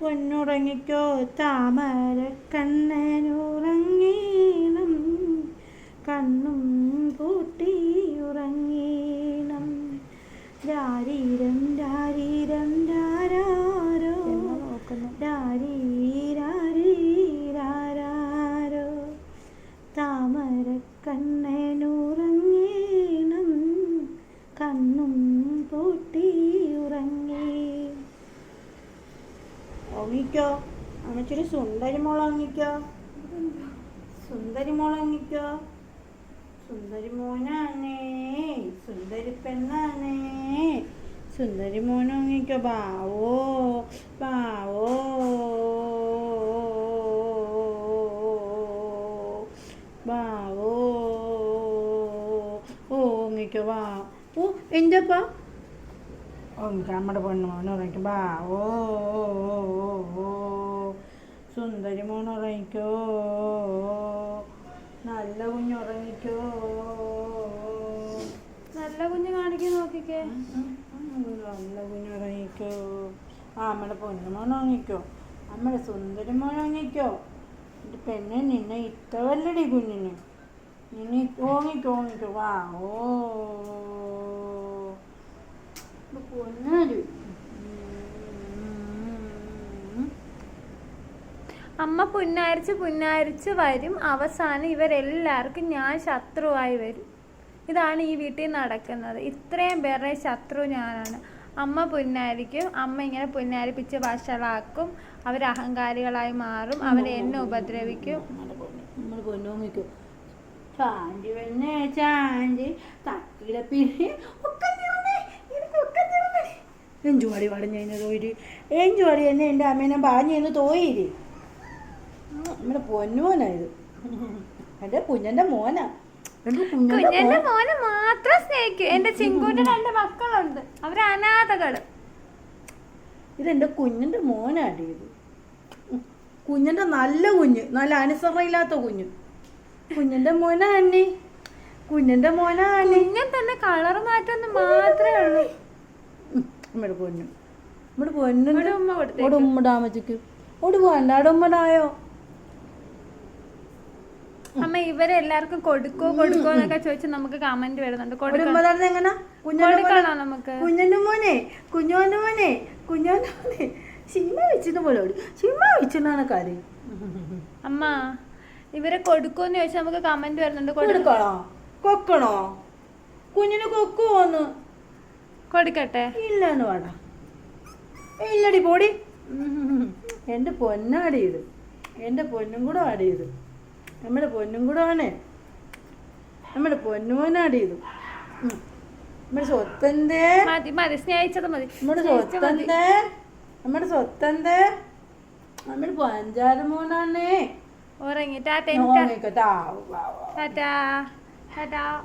പൊന്നുറങ്ങിക്കോ താമര കണ്ണനുറങ്ങീണം കണ്ണും പൂട്ടി ഉറങ്ങീണം രാരീരം രാരീരം. രാരാരോ രാരീരാരീരാരോ താമര കണ്ണനുറങ്ങീണം കണ്ണും പൂട്ടി ഉറങ്ങി ഉറങ്ങിക്കോ അമ്മച്ചൊരു സുന്ദരി മോൾ ഉറങ്ങിക്കോ സുന്ദരി മോൾ ഉറങ്ങിക്കോ സുന്ദരി വാങ്ങിക്കോ സുന്ദരി പെണ്ണാണേ. സുന്ദരി മോൻ ഉറങ്ങിക്കോ ബാവോ ബാവോ. ബാവോ. ഓ ഉറങ്ങിക്കോ വാ ഓ എന്റെപ്പാ ഉറങ്ങിക്കോ നമ്മുടെ പെണ്ണ് മോൻ ഉറങ്ങിക്കോ ബാ ഓ ഓ, ഓ, നോക്കിക്കേ കുഞ്ഞ് ഉറങ്ങിക്കോ. ആ നമ്മുടെ പൊന്നു മോൻ ഉറങ്ങിക്കോ. നമ്മുടെ സുന്ദരി മോൻ ഉറങ്ങിക്കോ. എന്റെ പെണ്ണെ നിന്നെ ഇത്തവല്ലടി കുഞ്ഞിന്. നിന്നെ ഓങ്ങിക്കോ ഓങ്ങിക്കോ വാ ഓ. പൊന്നാൽ അമ്മ പുന്നാരിച്ച് പുന്നാരിച്ച് വരും. അവസാനം ഇവരെല്ലാവർക്കും ഞാൻ ശത്രുവായി വരും. ഇതാണ് ഈ വീട്ടിൽ നടക്കുന്നത്. ഇത്രയും പേരുടെ ശത്രു ഞാനാണ്. അമ്മ പുന്നാരിക്കും. അമ്മ ഇങ്ങനെ പുന്നാരിപ്പിച്ച് വഷളാക്കും. അവർ അഹങ്കാരികളായി മാറും. അവർ എന്നെ ഉപദ്രവിക്കും. ചാഞ്ചി വെണ്ണേ ചാഞ്ചി തക്കിടെ പിന്നെ ഒക്കെ തീർന്നേ എനിക്ക് തോയിരി എഞ്ചുവാടി എഞ്ചുവാടി എന്നെ എന്റെ അമ്മേനെ പാഞ്ഞെന്ന് തോയിരി നമ്മുടെ പൊന്നുമോനായത് എന്റെ കുഞ്ഞന്റെ മോനാ. എന്റെ കുഞ്ഞന്റെ കുഞ്ഞെന്റെ മോനെ മാത്രം സ്നേഹിക്കും. എന്റെ ചിങ്കൂന്റെ രണ്ട് മക്കളുണ്ട്. അവർ അനാഥകൾ. ഇതെന്റെ കുഞ്ഞിന്റെ മോനാടി ഇത്. ഉം. നല്ല കുഞ്ഞ്. നല്ല അനുസരണയില്ലാത്ത കുഞ്ഞ്. കുഞ്ഞിന്റെ മോനാ അന്നി കുഞ്ഞിന്റെ മോനാ അന്നി കുഞ്ഞൻ തന്നെ കളർ മാറ്റം മാത്രമേ ഉള്ളൂ. നമ്മുടെ പൊന്നു. നമ്മുടെ പൊന്നു ഉമ്മ കൊടുത്തേ ഓട് ഉമ്മടാമച്ചക്ക് ഇവിടെ വേണ്ടാടെ അമ്മ ഇവരെല്ലാവർക്കും കൊടുക്കോ കൊടുക്കോ എന്നൊക്കെ ചോദിച്ച് നമുക്ക് കമന്റ് വരുന്നുണ്ട്. കൊടുക്കണോ നമുക്ക്? കുഞ്ഞിന്റെ മോനെ കുഞ്ഞോന്റെ മോനെ കുഞ്ഞോന്റെ മോനെ. സിനിമ വെച്ചിട്ട് പോലെ സിനിമ വെച്ചിട്ടാണ് കാര്യം. അമ്മ ഇവരെ കൊടുക്കോന്ന് ചോദിച്ചാൽ നമുക്ക് കമന്റ് വരുന്നുണ്ട്. കൊടുക്കണോ? കൊക്കണോ? കുഞ്ഞിന് കൊക്കുവോന്ന്? കൊടുക്കട്ടെ. ഇല്ലെന്ന് വേണ്ട ഇല്ലടി പോടി. എന്റെ പൊന്നാടി ഇത്. എന്റെ പൊന്നും കൂടെ ആടി ഇത്. നമ്മുടെ പൊന്നും കൂടെ ആണ് നമ്മുടെ പൊന്നുമോനാടി ഇത്. നമ്മുടെ സ്വത്തന്തേ. മതി മതി. സ്നേഹിച്ചത് മതി. നമ്മുടെ സ്വത്തന്തേ. നമ്മുടെ സ്വത്തന്തേ. നമ്മുടെ പഞ്ചാര മോനാണേ. ഉറങ്ങി. Tata tata.